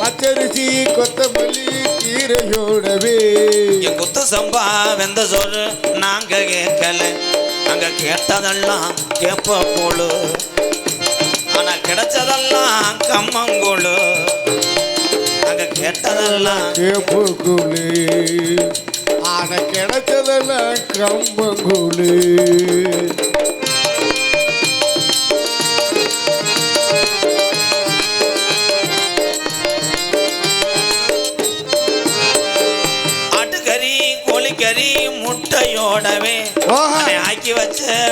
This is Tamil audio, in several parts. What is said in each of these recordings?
பச்சரிசி கொத்தமல்லி கீரையோடவே. குத்து சம்பா வெந்த சோறு நாங்க கேட்கல. அங்க கேட்டதெல்லாம் கேப்ப கூழு ஆனா கிடைச்சதெல்லாம் கம்மங்கூழு அங்க கேட்டதெல்லாம் கேப்புக்குழி ஆன கிடைச்சதெல்லாம் கம்பங்குழி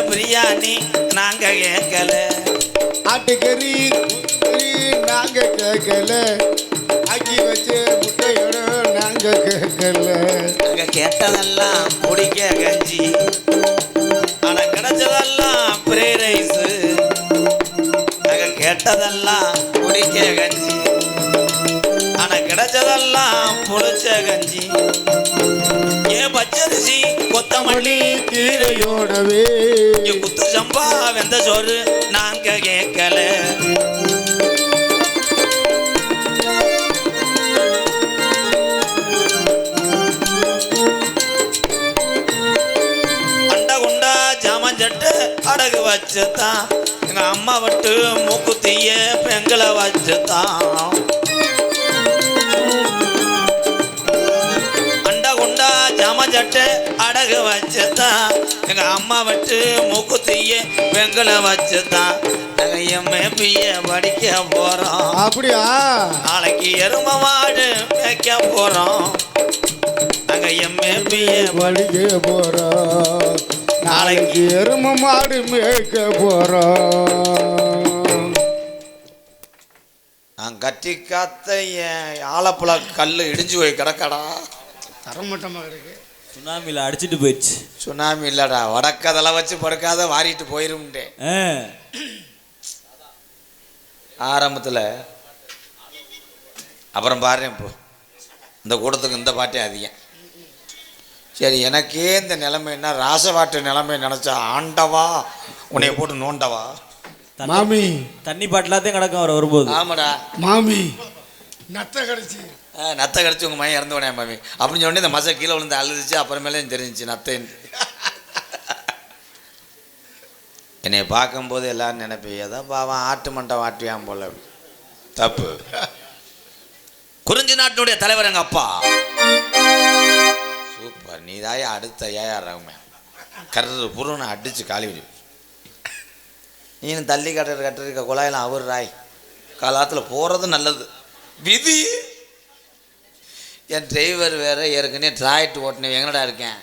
பிரியாணி நாங்க கேட்கல ஆட்டுக்கறி கறி நாங்க கேட்கல ஆக்கி வச்ச முட்டையோட நாங்க கேட்கல அங்க கேட்டதெல்லாம் குடிக்க கஞ்சி. ஆனா கிடைச்சதெல்லாம் ஃப்ரை ரைஸ். அங்க கேட்டதெல்லாம் குடிக்க கஞ்சி. ஆனா கிடைச்சதெல்லாம் புளிச்ச கஞ்சி. பச்சரிசி கொத்தமல்லி கீரையோடவே. குத்து சம்பா வெந்த சோறு நாங்க கேட்கல அடகு வச்சுதான். எங்க அம்மா விட்டு மூக்குத்திய பெண்களை வச்சுதான் அடகு வச்சுதான். எங்க அம்மா விட்டு மூக்குத்திய பெண்களை வச்சுதான். நாங்க எம்ஏபிய படிக்க போறோம். அப்படியா? நாளைக்கு எரும மாடு மேய்க்க போறோம். நாங்க எம்ஏபிய வழிக போறோம். நாளைக்கு எரும மாடு மேய்க்க போறோம். நான் கட்டி காத்த என் ஆலப்பழ கல் இடிஞ்சு போய் கிடக்கடா. தரமட்டமாக இருக்கு. சுனாமியில் அடிச்சிட்டு போயிடுச்சு. சுனாமி இல்லடா வடக்கதெல்லாம் வச்சு படுக்காத வாரிட்டு போயிரும்ட்டேன். ஆரம்பத்தில் அப்புறம் பாருங்க இப்போ இந்த கூட்டத்துக்கு இந்த பாட்டே அதிகம். சரி எனக்கே இந்த நிலைமைன்னா ராசவாட்டு நிலைமை நினச்சா ஆண்டவா உன்னைய போட்டு நோண்டவா? தண்ணி- மாமி. தண்ணி பாட்டிலாத்தையும் கிடக்கும் அவர் வரும்போது. ஆமாடா. மாமி நத்த கடிச்சு. நத்தை கிடச்சி உங்கள் மையம் இறந்து உடனே மாமி. அப்படின்னு சொன்னே இந்த மசை கீழே விழுந்து அழுதுச்சு அப்புறமேலே தெரிஞ்சிச்சு தெரிஞ்சுச்சு நத்தைன்னு. என்னை பார்க்கும்போது எல்லாரும் நினைப்பேன் ஏதோ பாவம் ஆட்டு மண்டை வாட்டுவான் போல. தப்பு. குறிஞ்சி நாட்டினுடைய தலைவர் எங்கள் அப்பா? சூப்பர் நீ தாயா அடுத்த ஏஆர் ரகுமே. கரு புருன்னு அடிச்சு காலி விடு நீனும் தள்ளி கட்டுற கட்டுற குழாயெல்லாம் அவர் ராய் காலத்தில் போகிறது நல்லது. விதி என் டிரைவர் வேற ஏற்கனவே டிராய்ட் ஓட்டினே எங்கடா இருக்கேன்?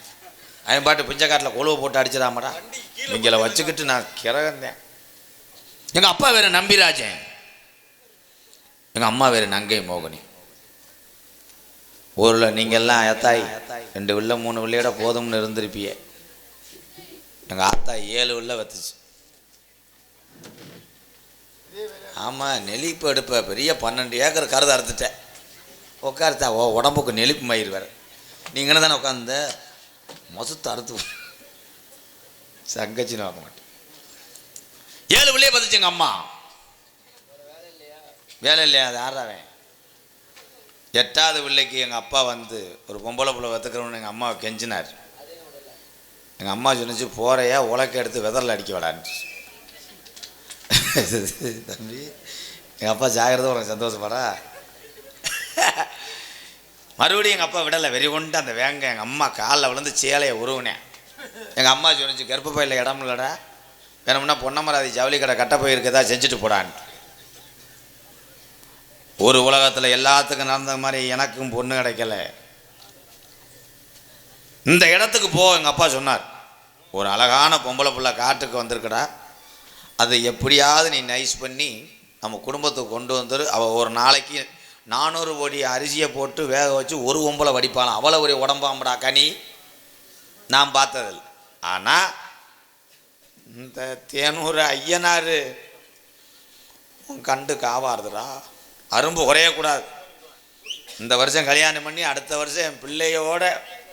அவன் பாட்டு பிஞ்சக்காட்டில் கொழுவை போட்டு அடிச்சிடாமடா? நீங்களை வச்சுக்கிட்டு நான் கிறகந்தேன். எங்கள் அப்பா வேற நம்பிராஜன். எங்கள் அம்மா வேறு நங்கை மோகினி. ஊரில் நீங்கள்லாம் ஏத்தாய் ரெண்டு உள்ள மூணு உள்ளையோட போதும்னு இருந்திருப்பிய. எங்கள் ஆத்தா ஏழு உள்ள வத்துச்சு. ஆமாம் நெளிப்பு எடுப்ப பெரிய பன்னெண்டு ஏக்கர் கருது அறுத்துட்டேன். உட்காருத்தா ஓ உடம்புக்கு நெளிப்பு மயிர் வேறு. நீங்கள் தானே உட்காந்து மொசத்து அறுத்து சங்கச்சின்னு பார்க்க மாட்டேன். ஏழு பிள்ளைய பார்த்துச்சு எங்கள் அம்மா. வேலை இல்லையா? அது ஆறாவேன் எட்டாவது பிள்ளைக்கு எங்கள் அப்பா வந்து ஒரு பொம்பளை பிள்ளை வத்துக்கிறவனு எங்கள் அம்மாவை கெஞ்சினார். எங்கள் அம்மா சொன்னிச்சு போறையா உலக்க எடுத்து வெதரில் அடிக்க விடான்னு தம்பி எங்கள் அப்பா ஜாகிரதை உனக்கு சந்தோஷப்படா மறுபடியும் எங்கள் அப்பா விடலை வெறி கொண்டு அந்த வேங்க எங்கள் அம்மா காலில் விழுந்து சேலையை உருவினேன். எங்கள் அம்மா சொன்னிச்சு கர்ப்பப்பையில் இடம் இல்லைடா. வேணும்னா பொன்னமராதி ஜவுளி கடை கட்ட போயிருக்கதா செஞ்சுட்டு போடான்னு ஒரு உலகத்தில் எல்லாத்துக்கும் நடந்த மாதிரி எனக்கும் பொண்ணு கிடைக்கல. இந்த இடத்துக்கு போ எங்கள் அப்பா சொன்னார். ஒரு அழகான பொம்பளை புள்ள காட்டுக்கு வந்திருக்கடா. அதை எப்படியாவது நீ நைஸ் பண்ணி நம்ம குடும்பத்துக்கு கொண்டு வந்துரு. அவள் ஒரு நாளைக்கு நானூறு கோடி அரிசியை போட்டு வேக வச்சு ஒரு ஒம்பளை வடிப்பாலாம் அவ்வளோ ஒரு உடம்பாம்படா கனி. நான் பார்த்ததில்ல. ஆனால் இந்த தேனூர் ஐயனார் உன் கண்டு காவாருதுடா. அரும்பு குறையக்கூடாது. இந்த வருஷம் கல்யாணம் பண்ணி அடுத்த வருஷம் என் பிள்ளையோட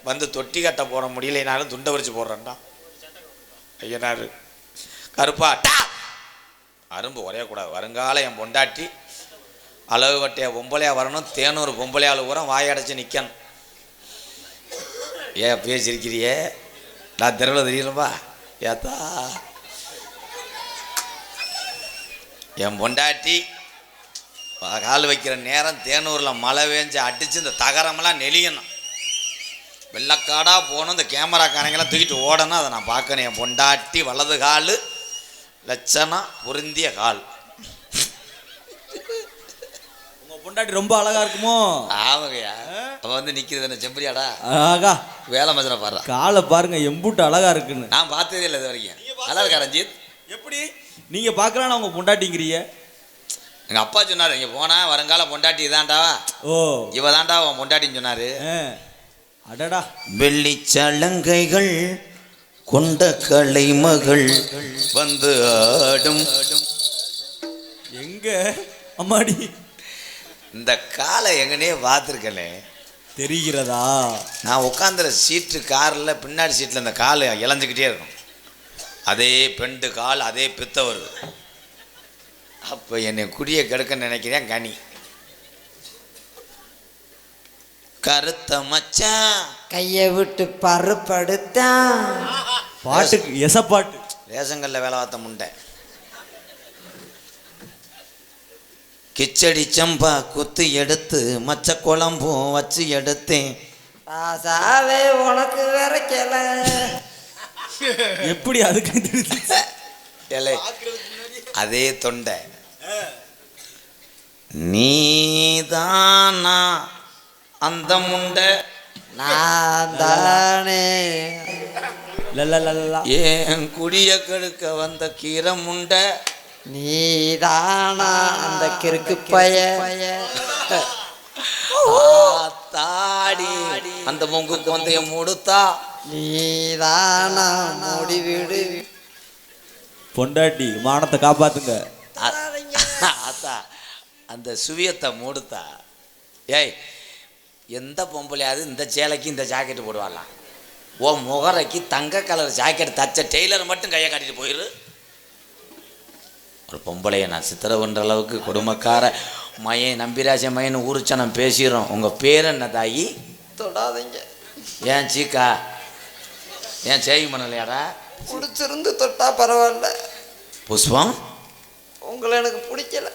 வந்து தொட்டி கட்ட போட முடியலைனாலும் துண்டை வரிச்சு போடுறேன்டா. ஐயனார் கருப்பா அரும்பு குறையக்கூடாது. வருங்கால என் பொண்டாட்டி அளவு வட்டைய பொம்பளையா வரணும் தேனூர் பொம்பளையால் ஊரம் வாயடைச்சி நிற்கணும் ஏன் பேசியிருக்கிறியே நான் தெருவில் தெரியலப்பா ஏத்தா. என் பொண்டாட்டி கால் வைக்கிற நேரம் தேனூரில் மழை வேஞ்சு அடித்து இந்த தகரமெல்லாம் நெளியணும். வெள்ளக்காடாக போகணும் இந்த கேமரா காரங்கெல்லாம் தூக்கிட்டு ஓடணும் அதை நான் பார்க்கணும். என் பொண்டாட்டி வலது கால் லட்சணம் பொருந்திய கால் உங்க பொண்டாட்டி ரொம்ப அழகா இருக்குமோ? ஆமாங்கய்யா. அவன் வந்து நிற்கிறது என்ன செம்பரியாடா ஆகா. வேலை மதுரை பாடுறான் காலை பாருங்க எம்புட்டு அழகா இருக்குன்னு. நான் பார்த்ததே இல்லை இது வரைக்கும் நல்லா இருக்கா ரஞ்சித்? எப்படி? நீங்க பார்க்கலாம் உங்க பொண்டாட்டிங்கிறீங்க. எங்கள் அப்பா சொன்னார் இங்கே போனால் வருங்கால பொண்டாட்டி இதான்டா. ஓ. இவ தான்டா அவன் பொண்டாட்டின்னு சொன்னார். அடடா. வெள்ளி சலங்கைகள் கொண்ட கலைமகள் வந்து ஆடும். எங்க? அம்மாடி. இந்த காலை எங்கனே பார்த்துருக்கனே தெரிகிறதா? நான் உட்காந்துற சீட்டு காரில் பின்னாடி சீட்டில் இந்த கால் இழஞ்சிக்கிட்டே இருக்கும் அதே பெண்டு கால் அதே பித்த வருது அப்போ என்னை குடிய கெடுக்க நினைக்கிறேன் கனி? கருத்த மச்சான். கையை விட்டு பருப்படுத்தான். பாட்டுக்கு எசப்பாட்டு. ரேஷங்கல்ல வேலை பார்த்த முண்டை. கிச்சடி சம்பா குத்து எடுத்து மச்ச குழம்பும் வச்சு எடுத்தேன். ராசாவே உனக்கு வரைக்கல. எப்படி அதுக்கு ஏலே, அதே தொண்டை. நீதானா அந்த முண்டை? நான் தானே. ஏன் குடிய கெடுக்க வந்த கீரை முண்டை? நீதானா அந்த கிறுக்கு பைய? தாடி அந்த பொங்கு கொந்தைய முடுத்தா? நீதானா முடிவிடு பொண்டாட்டி மானத்தை காப்பாத்துங்க. அத்தா அந்த சுவியத்தை மூடுத்தா? ஏய் எந்த பொம்பளையாவது இந்த சேலைக்கு இந்த ஜாக்கெட்டு போடுவாளாம். ஓ முகரைக்கு தங்க கலர் ஜாக்கெட் தச்ச டெய்லர் மட்டும் கையை காட்டிட்டு போயிரு. ஒரு பொம்பளைய நான் சித்திரவுன்ற அளவுக்கு கொடுமைக்கார மயன் நம்பிராஜ மயன் ஊருச்சனம் பேசிடுறோம். உங்கள் பேர் என்ன தாயி? தொடாதீங்க. ஏன் சீக்கா? ஏன் சேவி பண்ணலையாடா பிடிச்சிருந்து தொட்டா பரவாயில்ல. புஷ்பம்? உங்களை எனக்கு பிடிக்கல.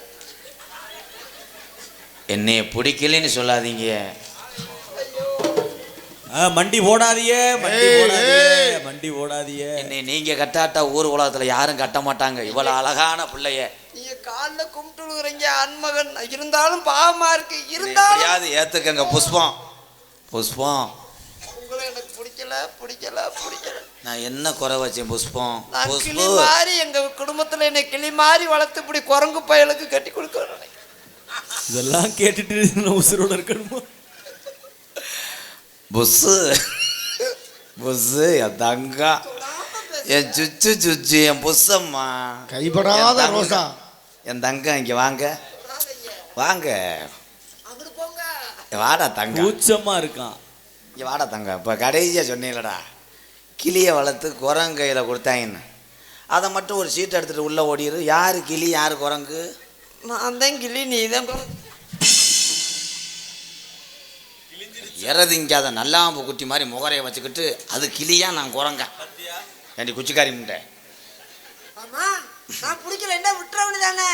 என்னைய பிடிக்கலன்னு சொல்லாதீங்க. மண்டி ஓடாதியே மண்டி ஓடாதியே. மண்டி ஓடாதியே. என்னை நீங்க கட்டாட்டா ஊர் உலகத்துல யாரும் கட்ட மாட்டாங்க. இவ்வளவு அழகான பிள்ளைய. நீங்க காலில் கும்பிட்டு விழுகிறீங்க அன்மகன். இருந்தாலும் பாவமா இருக்கு. இருந்தாலும் ஏத்துக்கங்க புஷ்பம். புஷ்பம். உங்களை எனக்கு பிடிக்கல பிடிக்கல பிடிக்கல. நான் என்ன குறை வச்சேன் புஷ்பம்? நான் கிளி புஷ்பு மாதிரி எங்க குடும்பத்துல என்னை கிளி மாதிரி வளர்த்து இப்படி குரங்கு பயலுக்கு கட்டி கொடுக்க இதெல்லாம் கேட்டுட்டு நான் உசுரோட இருக்கணுமா? புஸ்ஸு புஸ்ஸு என் தங்கா என் சுச்சு சுச்சு என் புஸ்ஸம்மா கைப்படாத என் தங்கம். ரோசா என் தங்கம் இங்க வாங்க வாங்க வாடா தங்கம் கூச்சமா இருக்கான் இங்க வாடா தங்கம் இப்போ கடைசியாக சொன்னீங்களடா கிளியை வளர்த்து குரங்கு கையில் கொடுத்தாங்கன்னு அதை மட்டும் ஒரு சீட் எடுத்துகிட்டு உள்ளே ஓடிடு யார் கிளி யார் குரங்கு நான் தான் கிளி நீ தான் இறதிங்காத நல்லாம்பு குட்டி மாதிரி முகரையை வச்சுக்கிட்டு அது கிளியா நான் குரங்க. ஏண்டி குச்சிக்காரி ஆமா நான் பிடிக்கல என்ன விட்டுறவனு தானே.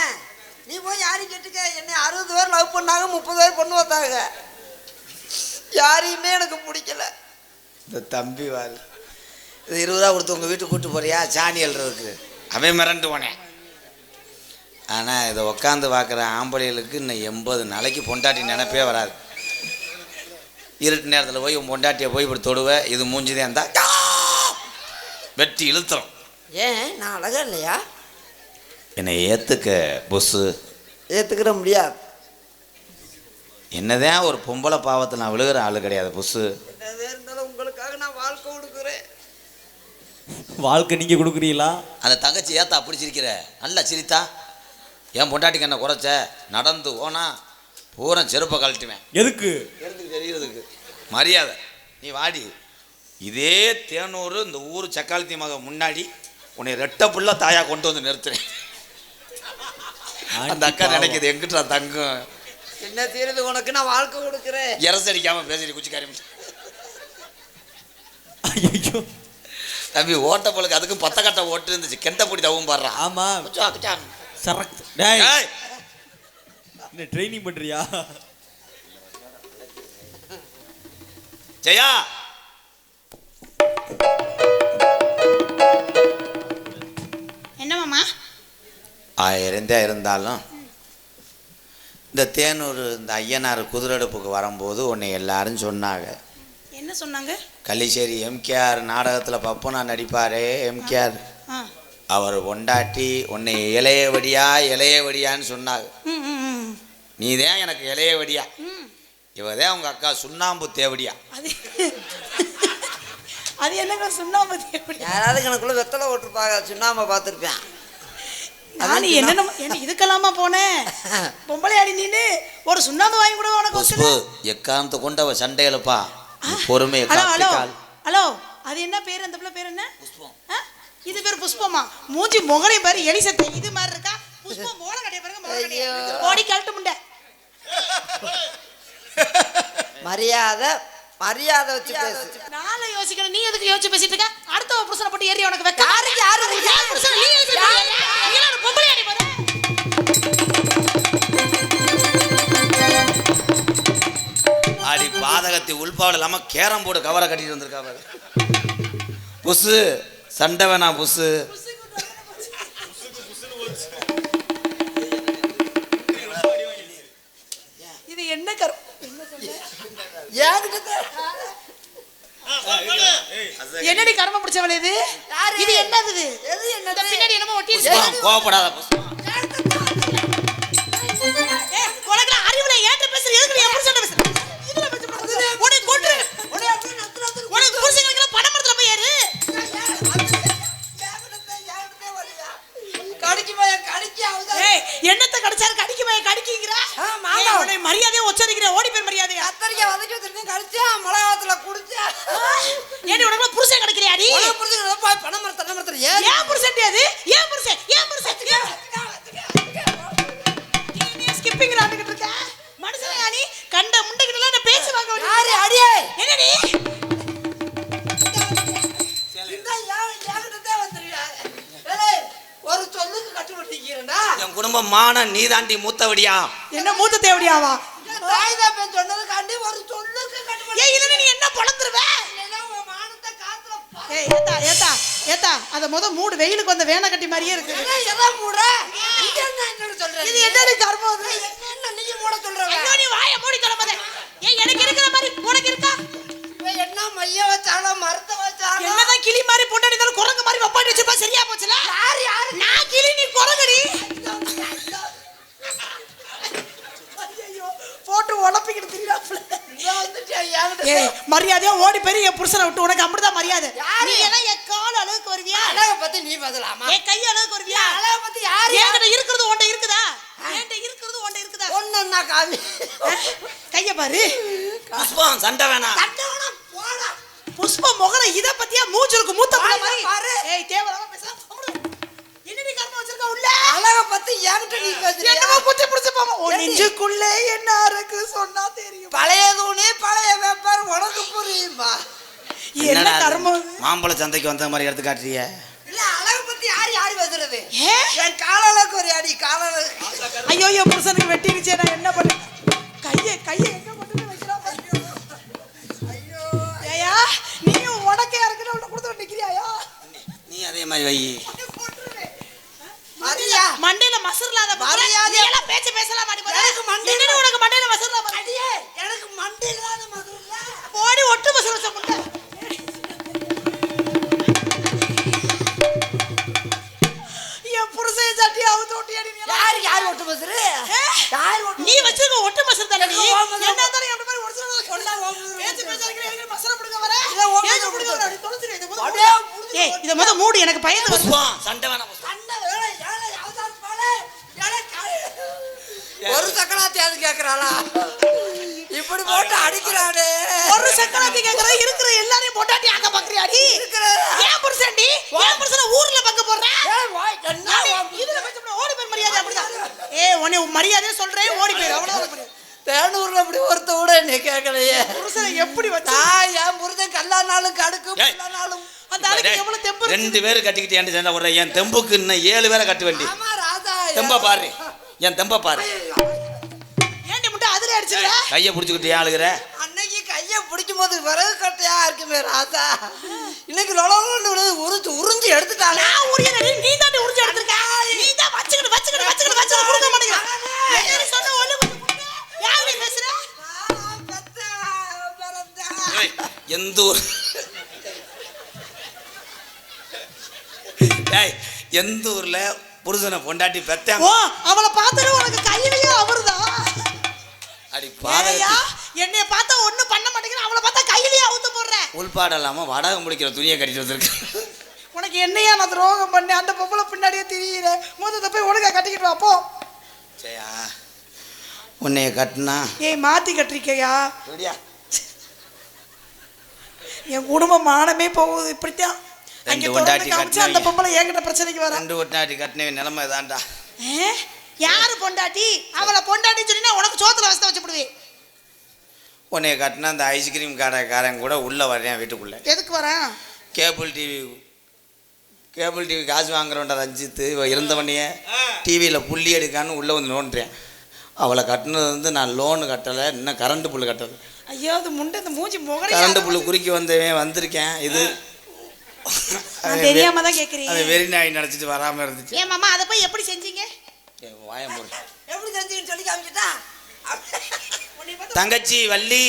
நீ போய் யாரையும் கேட்டுக்க. என்னை அறுபது பேர் லவ் பண்ணாங்க முப்பது பேர் பொண்ணு பார்த்தாங்க. யாரையுமே எனக்கு பிடிக்கல. இந்த தம்பி வாழ். இது இருபது ரூபா கொடுத்து உங்கள் வீட்டுக்கு கூட்டு போறியா? சாணி எழுறதுக்கு அவன் மிரண்டு போனேன் ஆனால் இதை உட்காந்து பார்க்குற ஆம்பளைகளுக்கு இன்னும் எண்பது நாளைக்கு பொண்டாட்டி நினைப்பே வராது. இருட்டு நேரத்தில் போய் உன் பொண்டாட்டியை போய் இப்படி தொடுவேன் இது மூஞ்சிதே இருந்தா வெட்டி இழுத்துரும். ஏன்? நான் அழகா இல்லையா? என்னை ஏற்றுக்க பொஸ்ஸு ஏற்றுக்கிற முடியாது. என்னதான் ஒரு பொம்பளை பாவத்தில் நான் விழுகிற ஆள் கிடையாது புஸ்ஸு என்னதே இருந்தாலும் உங்களுக்காக நான் வாழ்க்கை கொடுக்குறேன் வாழ்க்கை நீங்க கொடுக்குறீங்களா? அந்த தங்கச்சி ஏத்தா அப்படி சிரிக்கிற நல்லா சிரித்தா. என் பொண்டாட்டிக்கு என்ன குறைச்ச? நடந்து ஓனா பூரா செருப்பை கழட்டுவேன். எதுக்கு? எடுத்துக்கு தெரியறதுக்கு? மரியாதை. நீ வாடி. இதே தேனூர் இந்த ஊர் சக்காலத்தி மக முன்னாடி உன்னை ரெட்ட புள்ள தாயா கொண்டு வந்து நிறுத்துறேன். அந்த அக்கா நினைக்குது எங்கிட்ட தங்கம்? என்ன தீருது உனக்கு நான் வாழ்க்கை கொடுக்குறேன். இரசடிக்காம பேசிட்டு குச்சிக்காரி ஐயோ தம்பி ஓட்ட பொழுது அதுக்கும் பத்த கட்ட ஓட்டு இருந்துச்சு. கெண்ட பிடி தவும் பாடுறான் ஆமா. குச்சா, குச்சா. சரக் டேய். ட்ரைனிங் பண்றியா? ஜெயா! என்ன மாமா? ஆயிரம் தான் இருந்தாலும் இந்த தேனூர் இந்த ஐயனார் குதிரெடுப்புக்கு வரும்போது உன்னை எல்லாரும் சொன்னாங்க. என்ன சொன்னாங்க? கள்ளிச்சேரி எம்கேஆர் நாடகத்தில் பப்பனா நடிப்பாரே எம்கேஆர். அவர் பொண்டாட்டி உன்னை இளையவடியா இளையவடியான்னு சொன்னாங்க. நீ தான் எனக்கு இளையவடியா. ம் இவ தான் உங்க அக்கா சுண்ணாம்பு தேவடியா. அது அது என்னங்க சுண்ணாம்பு எப்படி யாராவது எனக்குள்ள வெத்தலை ஓட்டிருப்பாங்க சுண்ணாம பார்த்துருப்பேன். நான் என்னென்ன என்ன இதுக்கெல்லாமா போனேன் பொம்பளை அடி நீனு ஒரு சுண்ணாம்பு வாங்கி கூட உனக்கு எக்காந்து கொண்டு அவ சண்டை எழுப்பா நீ பொறுமையை ஹலோ ஹலோ அது என்ன பேர்? அந்த பிள்ளை பேர் என்ன? ஆ? இது பேர் புஷ்பமா? மூஞ்சி முகலை பாரு எலி சத்தை இது மாதிரி இருக்கா? புஷ்பம் மோள கட்டிய பாருங்க மோள கட்டிய ஓடி கழட்டு முண்டை. மரியாதை மரியாதை வச்சு பேசு. நாளை யோசிக்கணும். நீ எதுக்கு யோசிச்சு பேசிட்டு இருக்க? அடுத்த ஒரு புருஷனை போட்டு ஏறி உனக்கு வைக்க யாருக்கு யாரு ஏன் புருஷன் நீ ஒரு பொம்பளை அடி பாரு. அடி பாதகத்தை உள்பாடு இல்லாம கேரம் போர்டு கவரை கட்டிட்டு வந்திருக்கா பாரு. புசு சண்டை வேணாம் புசு. என்னடி கர்ம பிடிச்சவளே இது? இது என்னது இது? எது என்னது? பின்னாடி என்னமோ ஒட்டி கோவப்படாத உனக்கு அறிவுல ஏன்ட்ட பேசுற? எதுக்கு எப்படி சொல்ல பேசுற? உனக்கு கொண்டு உனக்கு புருஷங்களுக்கு பணம் மரத்துல போய் ஏறு. என்னத்த கடிச்சாரு? மாமா. ஏய், உன்னை மரியாதையா உச்சரிக்கிற? ஓடி போய் மரியாதையா? மான நீ தாண்டி மூத்தவடியா? என்ன மூத்த தேவடியாவா? தாய் தாப்பன் சொன்னதுக்காண்டி ஒரு சொல்லுக்கு கட்டுப்பட்டு ஏய் இல்ல நீ என்ன பொளந்துருவ ஏய் ஏத்தா ஏத்தா ஏத்தா அத முத மூடு. வெயிலுக்கு வந்த வேன கட்டி மாதிரியே இருக்கு. எதை மூடுற? இது என்ன என்னன்னு சொல்ற இது நீ? என்னடி கர்மம் என்ன நீ மூட சொல்ற? நீ வாயை மூடி தொலை முத ஏய் எனக்கு இருக்கிற மாதிரி உனக்கு இருக்கா? என்ன மைய வச்சாலும் மரத்தை வச்சாலும். என்னதான் கிளி மாதிரி பொண்டாடி இருந்தாலும் குரங்கு ஏய் மரியாதையா ஓடி போய் என் புருஷனை விட்டு. உனக்கு அப்படிதான் மரியாதை? நீ எல்லாம் என் கால் அளவுக்கு வருவியா? அழகை பத்தி நீ பதிலாமா என் கை அளவுக்கு வருவியா? அழகை பத்தி யாரு என்கிட்ட இருக்கிறது உன்ட்ட இருக்குதா? என்கிட்ட இருக்கிறது உன்ட்ட இருக்குதா? ஒன்னா காமி. கைய பாரு. புஷ்பம் சண்டை வேணாம். தண்டவனா போடா. புஷ்ப முகர இத பத்தியா? மூஞ்சிருக்கு மூத்த பாரு. ஏய் தேவலாம பேசாம உள்ள. அழகை பத்தி என்கிட்ட நீ பேசுறியா? என்னமோ குத்தி பிடிச்சு போமா. உன் ஏண்டி? நெஞ்சுக்குள்ளே என்ன இருக்கு சொன்னா தெரியும். பழைய தூணி பழைய வேப்பார் உனக்கு புரியுமா? என்ன இது? மாம்பழ சந்தைக்கு வந்த மாதிரி எடுத்து காட்டுறிய இல்ல அழகை பத்தி யாரு யாரு பேசுறது? என் கால அளவுக்கு ஒரு அடி கால அளவுக்கு ஐயோ என் புருஷனுக்கு வெட்டிருச்சே நான் என்ன பண்ண? கையை கையை எங்க கொண்டு போய் வைக்கிறா பாரு. ஐயோ. ஏயா நீயும் உனக்கே இறக்குன்னு உன்னை கொடுத்து நிக்கிறியாயா? நீ அதே மாதிரி வை. மண்டையில மசர்லாத மரியாதை. எல்லாம் பேச்சு பேசலாம் எனக்கு மண்டையில- உனக்கு மண்டையில மசர்லா பாரு. அடியே எனக்கு மண்டையில தான் மதுரை ஓடி ஒட்டு மசர் வச்ச முட்டை என் புருஷன் சட்டி அவுத்து ஓட்டி அடி. யாரு யாரு ஒட்டு பசுரு ஏ? யாரு ஒட்டு நீ வச்சிருக்க ஒட்டு மசர் தானே நீ மசர். என்ன மாதிரி ஒட்டு மசர் கொண்டா மசர். பேச்சு பேச இருக்கிற எனக்கு மசர பிடிக்க வர இல்ல, ஓ மசர் ஏன் பிடிக்க வர. அப்படி தொலைச்சிரு இதை முத அப்படியே மூடு. புடிச்சு ஏய் இத மூடு எனக்கு பயந்து சண்டை வேணாம் புஷ்பம். சண்டை வேலை ஏழை அவதாரம் போல ஏழை காலை. ஒரு சக்கராத்தி அது கேக்குறாளா? இப்படி போட போட்டு அடிக்கிறானே ஒரு சக்கரத்தி கேக்குற இருக்கிற எல்லாரையும் பொண்டாட்டி ஆக்க பாக்குறியாடி? இருக்கிற. ஏன் புருஷன்டி? ஏன் புருஷன ஊர்ல பங்க போடுற? ஏய், வாய், என்ன நானே வாய்? இதுல பேசப்பட ஓடி போய் மரியாதை அப்படிதான். ஏ உன்னை மரியாதையா சொல்றேன் ஓடி போயிரு அவ்வளவுதான் தேனூர்ல அப்படி ஒருத்த கூட நீ கேட்கலையே புருஷனை எப்படி வச்சா? நான் என் புரிஞ்ச கல்லானாலும் கடுக்கு. நாளும். அந்த ஆளுக்கு எவ்வளவு தெம்பு. ரெண்டு பேரும் கட்டிக்கிட்டு சண்டை போடுற என் தெம்புக்கு இன்னும் ஏழு பேரை கட்ட வேண்டி ஆமா ராஜா தெம்ப பாரு என் தெம்ப பாரு. அடிச்சுக்கிற? கையை பிடிச்சிக்கிட்டு ஏன் அழுகுற? அன்னைக்கு கையை பிடிக்கும் போது விறகு கட்டையா இருக்குமே ராஜா இன்னைக்கு லொலோன்னு விழுது உறிஞ்சு உறிஞ்சு எடுத்துட்டானே நான் உரியனடி நீ தாண்டி உறிஞ்சு எடுத்திருக்க? நீ தான் வச்சுக்கிட்டு வச்சுக்கிட்டு வச்சுக்கிட்டு வச்சுக்கிட்டு கொடுக்க மாட்டேங்கிற என்ன சொன்ன ஒண்ணு. யார் நீ பேசுற? எந்த ஊர்? எந்த ஊர்ல புருஷனை பொண்டாட்டி பெத்தேன் ஓ பாதகத்தி என்னைய பார்த்தா ஒண்ணும் பண்ண மாட்டேங்கிற அவளை பார்த்தா கையிலேயே அவுத்து போடுற உள்பாடு இல்லாம வடகம் முடிக்கிற துணியை கட்டிட்டு வந்திருக்கு. உனக்கு என்னையா நான் துரோகம் பண்ணேன்? அந்த பொம்பளை பின்னாடியே திரியிற. மொத்தத்தை போய் ஒழுங்கா கட்டிக்கிட்டு வா போ. சரியா உன்னைய கட்டினா ஏய் மாத்தி கட்டிருக்கையா? ரெடியா. என் குடும்பம் மானமே போகுது இப்படித்தான். அங்க அந்த. பொம்பளை என்கிட்ட பிரச்சனைக்கு வர. ரெண்டு பொண்டாட்டி கட்டின நிலைமை தான்டா யாரு பொண்டாட்டி? அவளை பொண்டாட்டி சொன்னா உனக்கு சோத்துல வசத வச்சு விடுவேன் உன்னைய கட்டினா அந்த ஐஸ்கிரீம் கடைக்காரன் கூட உள்ள வர்றேன் வீட்டுக்குள்ள. எதுக்கு வரேன் கேபிள் டிவி கேபிள் டிவி காசு வாங்குறவன்டா ரஞ்சித்து இவ இருந்தவனையே டிவியில் புள்ளி எடுக்கான்னு உள்ளே வந்து நோண்டுறேன். அவளை கட்டினது வந்து நான் லோனு கட்டலை இன்னும் கரண்ட் புல்லு கட்டலை. ஐயோ அது முண்டை இந்த மூஞ்சி முகரே கரண்ட் புல்லு குறுக்கி வந்தவன் வந்திருக்கேன். இது தெரியாம தான் கேக்குறீங்க அது வெறி நாய் நினச்சிட்டு வராமல் இருந்துச்சு. ஏன் மாமா அதை போய் எப்படி செஞ்சீங்க? வாயம் போடு. எப்படி செஞ்சுன்னு சொல்லி காமிச்சிட்டா? தங்கச்சி வள்ளி.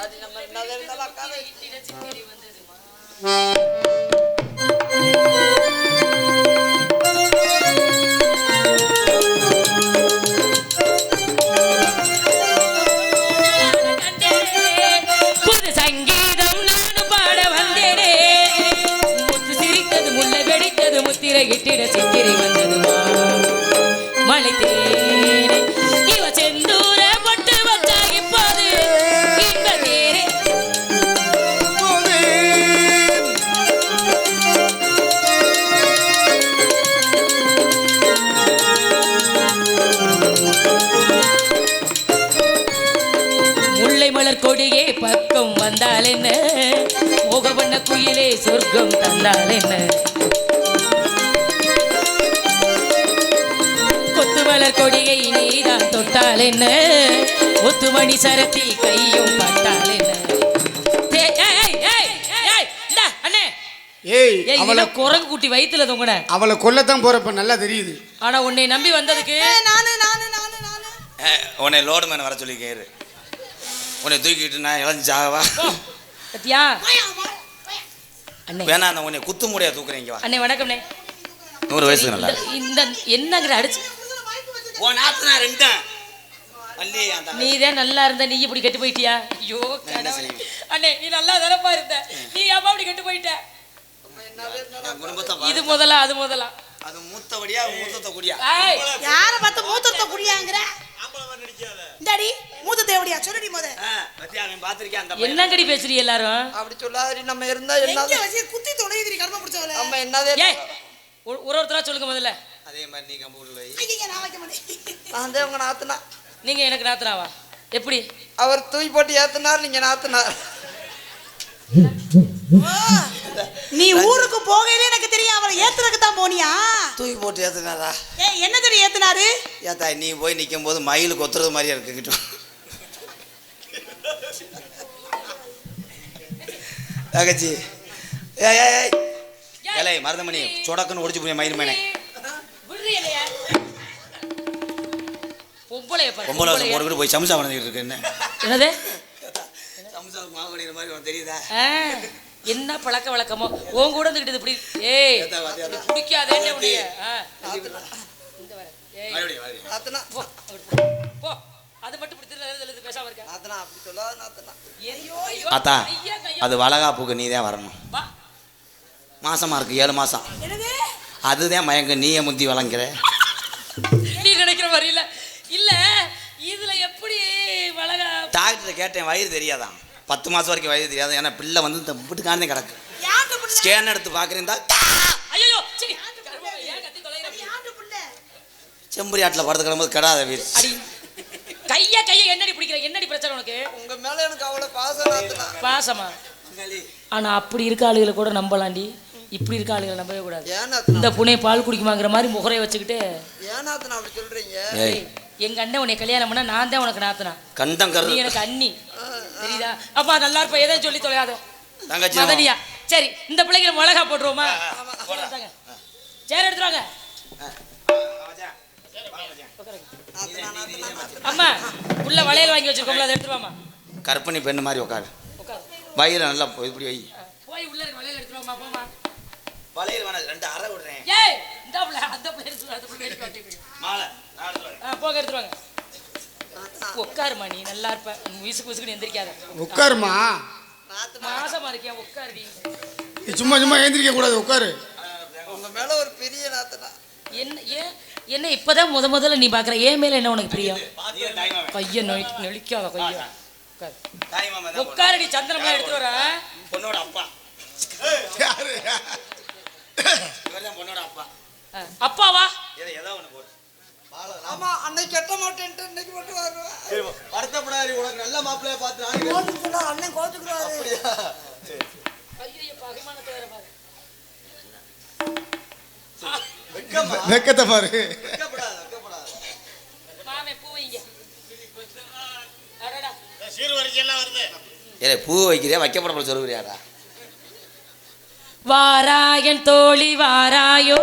அது நம்ம தொட்டால் என்ன முத்துமணி சரத்தில் கையும் பட்டால் என்ன ஏய், அவளை குரங்கு குட்டி வயித்துல தொங்குன. அவளை கொல்லத்தான் போறப்ப நல்லா தெரியுது. ஆனா உன்னை நம்பி வந்ததுக்கு நானு நானு நானு நானு. உன்னை லோடு மேன் வர சொல்லிக்கேரு உன்னை தூக்கிட்டு நான் ஆகவா பத்தியா? அண்ணே. வேணா நான் உன்னை குத்து முடியா தூக்குறீங்க வா. அண்ணே வணக்கம்ண்ணே நூறு வயசுக்கு நல்லா. இந்த- என்னங்கிற அடிச்சு உன் நாத்தனா ரெண்டும் வள்ளி அந்த நீ தான் நல்லா இருந்த நீ இப்படி கெட்டு போயிட்டியா? ஐயோ? அண்ணே நீ நல்லா தானப்பா இருந்த. நீ ஏப்பா அப்படி கெட்டு போயிட்ட? இது. முதலா அது முதலா? அது மூத்தபடியா மூத்தத்தை குடியா? யார பார்த்து மூத்தத்தை குடியாங்கிற? இந்தாடி மூத்தத்தை எப்படியா? சொல்லுடி முத. பத்தியா அந்த. என்னங்கடி பேசுறீ எல்லாரும்? அப்படி சொல்லாதடி நம்ம இருந்தா வச்சு குத்தி தொலையுதுடி கர்ம பிடிச்சவள? நம்ம என்னதே ஒரு ஒரு ஒருத்தரா சொல்லுங்க முதல்ல. அதே மாதிரி நீ கம்பூர்ல நான் வைக்க மாட்டேன். நான் தான் உங்க நாத்துனா. நீங்க எனக்கு நாத்தனாவா? எப்படி? அவர் தூக்கி போட்டு ஏத்துனார் நீங்க நாத்துனார். நீ ஊருக்கு போகையில எனக்கு தெரியும் அவளை ஏத்துறதுக்கு தான் போனியா? தூக்கி போட்டு ஏத்துனாரா? ஏ என்ன தெரியும் ஏத்துனாரு? ஏத்தா நீ போய் நிற்கும் போது மயில் கொத்துறது மாதிரியா இருக்குக்கிட்டு தகச்சி ஏய் ஏய் ஏய். ஏலே மருதமணி சொடக்குன்னு ஒடிச்சு போய் மயில் மேனே பொம்பளை பொம்பளைய. போட்டுக்கிட்டு போய் சம்சா பண்ணிக்கிட்டு இருக்கு என்ன? என்னது? சம்சா மாவு மாதிரி உனக்கு தெரியுதா? என்ன பழக்க வழக்கமோ? உன் கூட இருந்துகிட்டு இப்படி. ஏய் பிடிக்காதே உடைய போ அது மட்டும் பேசாம இருக்க. ஆத்தா. அது வளகாப்புக்கு நீ தான் வரணும். மாசமா இருக்கு ஏழு மாசம். என்னது? அதுதான் மயங்க நீயே முந்தி வழங்குற நீ கிடைக்கிற மாதிரி இல்ல. இல்ல இதுல எப்படி டாக்டர் கேட்டேன் வயிறு தெரியாதான் பத்து மாதம் வரைக்கும் வயிறு தெரியாது. ஏன்னா பிள்ளை வந்து இந்த வீட்டுக்காரனே கிடக்கு. ஸ்கேன் எடுத்து பார்க்குறீங்களா ஐயோ செம்பரி ஆட்டில் படுத்து கிடம்போது கெடாத வீடு. அடி. கைய கைய என்னடி பிடிக்கிற? என்னடி பிரச்சனை உனக்கு? உங்க மேல எனக்கு அவ்வளவு பாசம் பாசமா? ஆனா அப்படி இருக்க ஆளுகளை கூட நம்பலாண்டி. இப்படி இருக்க ஆளுகளை நம்பவே கூடாது. இந்த புனை பால் குடிக்குமாங்கிற மாதிரி முகரைய வச்சுக்கிட்டு. ஏன் நாத்துனா அப்படி சொல்றீங்க? எங்க அண்ணன் உன்னை கல்யாணம் பண்ணா நான் தான் உனக்கு நாத்தனா. கண்டம் நீ எனக்கு அண்ணி. தெரியுதா? அப்பா நல்லா இருப்ப எதை சொல்லி தொலையாதோ. மதனியா. சரி இந்த பிள்ளைக்கு மிளகா போட்டுருவோமா. சேர் எடுத்துருவாங்க அம்மா உள்ள வளையல் வாங்கி வச்சிருக்கோம்ல அதை எடுத்துருவாமா கற்பனை பெண்ணு மாதிரி உட்காரு. உட்காரு. வயிறு நல்லா இப்படி வை. போய் உள்ள இருக்க வளையல் எடுத்துருவாமா போமா வளையல் வேணாம் ரெண்டு அரை விடுறேன். ஏய் இந்த பிள்ளை அந்த பிள்ளை எடுத்து அந்த பிள்ளை எடுத்து. மாலை நான் எடுத்து வரேன். ஆ போக எடுத்துருவாங்க உட்காருமா நீ நல்லா இருப்ப. உன் விசுக்கு விசுக்குன்னு எந்திரிக்காத. உட்காருமா மாசமா இருக்கியா உட்காருடி நீ. சும்மா சும்மா ஏந்திரிக்க கூடாது உட்காரு. உங்க மேல ஒரு பெரிய நாத்துனா. என்ன ஏன் என்ன இப்பதான் முத முதல்ல நீ பாக்குற ஏன் மேல என்ன உனக்கு பிரியம். கைய நொழி நெளிக்காத கைய. உட்காருடி சந்திரம்லாம் எடுத்து வர. பொண்ணோட அப்பா. யாரு இவர் தான் பொண்ணோட அப்பா. அப்பாவா? ஏதோ ஏதோ ஒன்று போட்டு ஆமா அன்னைக்கு கட்ட மாட்டேன்ட்டு இன்னைக்கு மட்டும் வருவேன் வருத்தப்படாது உனக்கு நல்ல மாப்பிள்ளைய பார்த்து நானே கோச்சுக்கு சொன்னா அண்ணன் கோச்சுக்குறாரு. வெக்கத்தை பாரு. வெக்கப்படாது வெக்கப்படாது. மாமே பூ வைங்க. அடடா. ஏலே பூ வைக்கிறியா வைக்கப்பட சொல்லுறியாடா வாராயன் தோழி வாராயோ.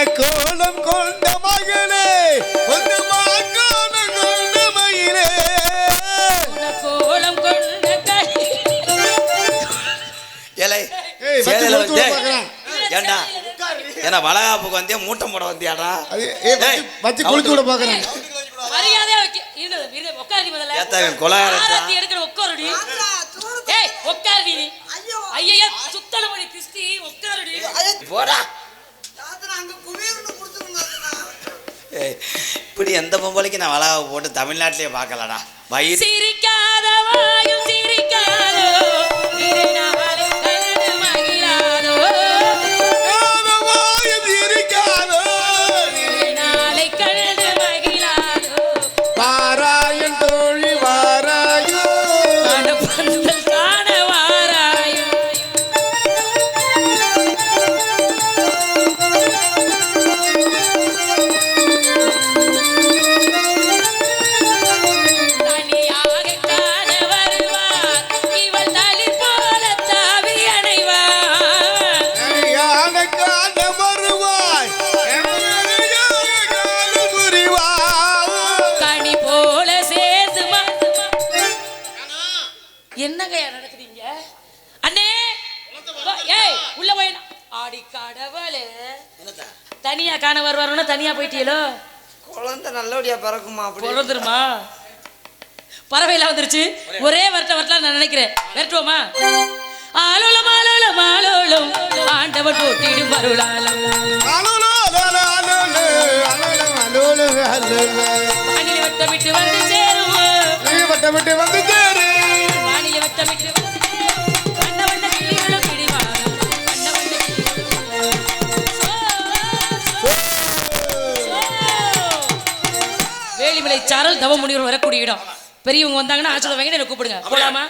மனக்கோலம் கொண்ட மகளே வந்து மாக்கோலம் கொண்ட மயிலே கோலம் கொண்ட கை ஏலே ஏய், வச்சு சேலையில கொளுத்து விட வந்து பார்க்கறேன். ஏண்டா ஏன்னா வளகாப்புக்கு வந்தியா மூட்டை போட வந்தியாடா? வச்சு- குளிச்சு விட பாக்குறேன் மரியாதையா வைக்க இருந்தது இரு உட்காருடி முதல்ல. எடுக்கிற ஏய் உட்காருடி ஐயோ. ஐயா சுத்தல மொழி கிறிஸ்டி உட்காருடி போடா நாத்துனா அங்க குபீர்னு கொடுத்துருங்க நாத்துனா ஏய், இப்படி எந்த பொம்பளைக்கு நான் வளகாப்பு போட்டு தமிழ்நாட்டிலேயே பார்க்கலடா. வயிறு ஆடி கடவுளே. தனியா காண வருவாருன்னா தனியா போயிட்டீங்களோ குழந்தை நல்லபடியா பிறக்குமா அப்படி? பிறந்துருமா? பறவைலாம் வந்துருச்சு. ஒரே வரட்ட வரட்டலாம் நான் நினைக்கிறேன். விரட்டுவோமா? ஆலோலம் ஆலோலம் ஆலோலம். ஆண்டவன் போட்டிடும் அலோலோ வானிலை வட்டமிட்டு வந்து சேருவோம் நீ வட்ட விட்டு வந்து சேரு வானிலை வட்டமிட்டு சாரல் தவ முனிவர் வரக்கூடிய இடம். பெரியவங்க வந்தாங்கன்னா ஆச்சரியம் வாங்கிட்டு என்ன கூப்பிடுங்க. போலாமா?